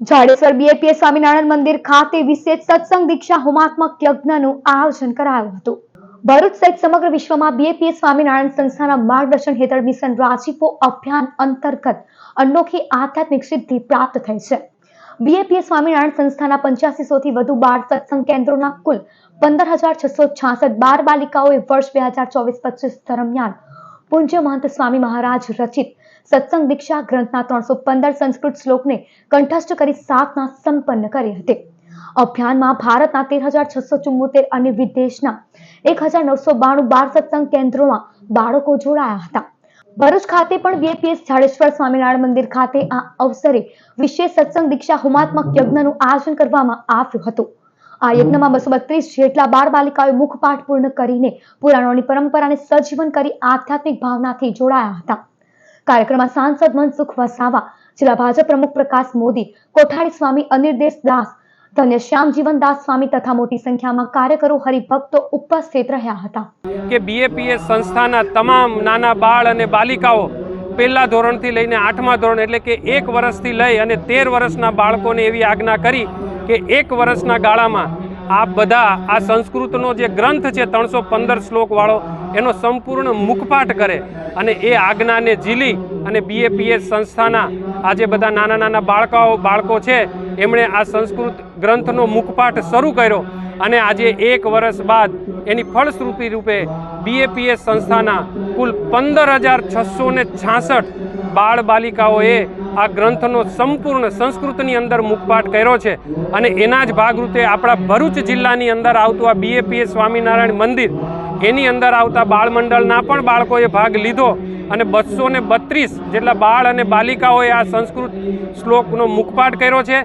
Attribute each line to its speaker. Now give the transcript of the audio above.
Speaker 1: Jadeshwar BAPS Swaminarayan મંદિર ખાતે વિશેષ સત્સંગ દીક્ષા હોમાત્મક યજ્ઞનું આયોજન કરાયું હતું. ભરૂચ સહિત સમગ્ર વિશ્વમાં બીએપીએસ સ્વામિનારાયણ સંસ્થાના માર્ગદર્શન હેઠળ મિશન રાજીપો અભિયાન અંતર્ગત અનોખી આધ્યાત્મિક સિદ્ધિ પ્રાપ્ત થઈ છે. બીએપીએસ સ્વામિનારાયણ સંસ્થાના પંચ્યાસીસોથી વધુ બાળ સત્સંગ કેન્દ્રોના કુલ પંદર હજાર છસો છાસઠ બાર બાલિકાઓએ વર્ષ બે હજાર ચોવીસ પચીસ દરમિયાન પૂજ્ય મહંત સ્વામી મહારાજ રચિત સત્સંગ દીક્ષા ગ્રંથના ત્રણસો પંદર સંસ્કૃત શ્લોકને કંઠસ્થ કરી સાધના સંપન્ન કરી હતી. અભિયાનમાં ભારતના તેર હજાર છસો ચુમ્મોતેર અને વિદેશના એક હજાર નવસો બાણું બાર સત્સંગ કેન્દ્રોમાં બાળકો જોડાયા હતા. ભરૂચ ખાતે પણ બીએપીએસ જાડેશ્વર સ્વામિનારાયણ મંદિર ખાતે આ અવસરે વિશેષ સત્સંગ દીક્ષા હુમાત્મક યજ્ઞનું આયોજન કરવામાં આવ્યું હતું. આ યજ્ઞમાં બસો બત્રીસ જેટલા બાળ બાલિકાઓએ મુખપાઠ પૂર્ણ કરીને પુરાણોની પરંપરાને સજીવન કરી આધ્યાત્મિક ભાવનાથી જોડાયા હતા. કાર્યક્રમમાં સાંસદ મનસુખ વસાવા, જિલ્લા ભાજપ પ્રમુખ પ્રકાશ મોદી, કોઠારી સ્વામી અનિર્દેશ દાસ, ધન્ય શ્યામ જીવનદાસ સ્વામી તથા મોટી સંખ્યામાં કાર્યકરો, હરિભક્તો ઉપસ્થિત રહ્યા હતા.
Speaker 2: કે બીએપીએસ સંસ્થાના તમામ નાના બાળ અને બાલિકાઓ પહેલા ધોરણથી લઈને આઠમા ધોરણ એટલે કે એક વર્ષથી લઈ અને તેર વર્ષના બાળકોને એવી આજ્ઞા કરી કે એક વર્ષના ગાળામાં આ બધા આ સંસ્કૃતનો જે ગ્રંથ છે ત્રણસો પંદર શ્લોકવાળો, એનો સંપૂર્ણ મુખપાઠ કરે અને એ આજ્ઞાને ઝીલી અને બીએપીએસ સંસ્થાના આ જે બધા નાના નાના બાળકાઓ, બાળકો છે, એમણે આ સંસ્કૃત ગ્રંથનો મુખપાઠ શરૂ કર્યો અને આજે એક વર્ષ બાદ એની ફળશ્રુતિ રૂપે બીએપીએસ સંસ્થાના કુલ પંદર હજાર છસો છાસઠ બાળ બાલિકાઓએ આ ગ્રંથનો સંપૂર્ણ સંસ્કૃતની અંદર મુખપાઠ કર્યો છે અને એના જ ભાગરૂપે આપણા ભરૂચ જિલ્લાની અંદર આવતું આ બીએપીએ સ્વામિનારાયણ મંદિર, એની અંદર આવતા બાળ મંડળના પણ બાળકોએ ભાગ લીધો અને બસો બત્રીસ જેટલા બાળ અને બાલિકાઓએ આ સંસ્કૃત શ્લોકનો મુખપાઠ કર્યો છે.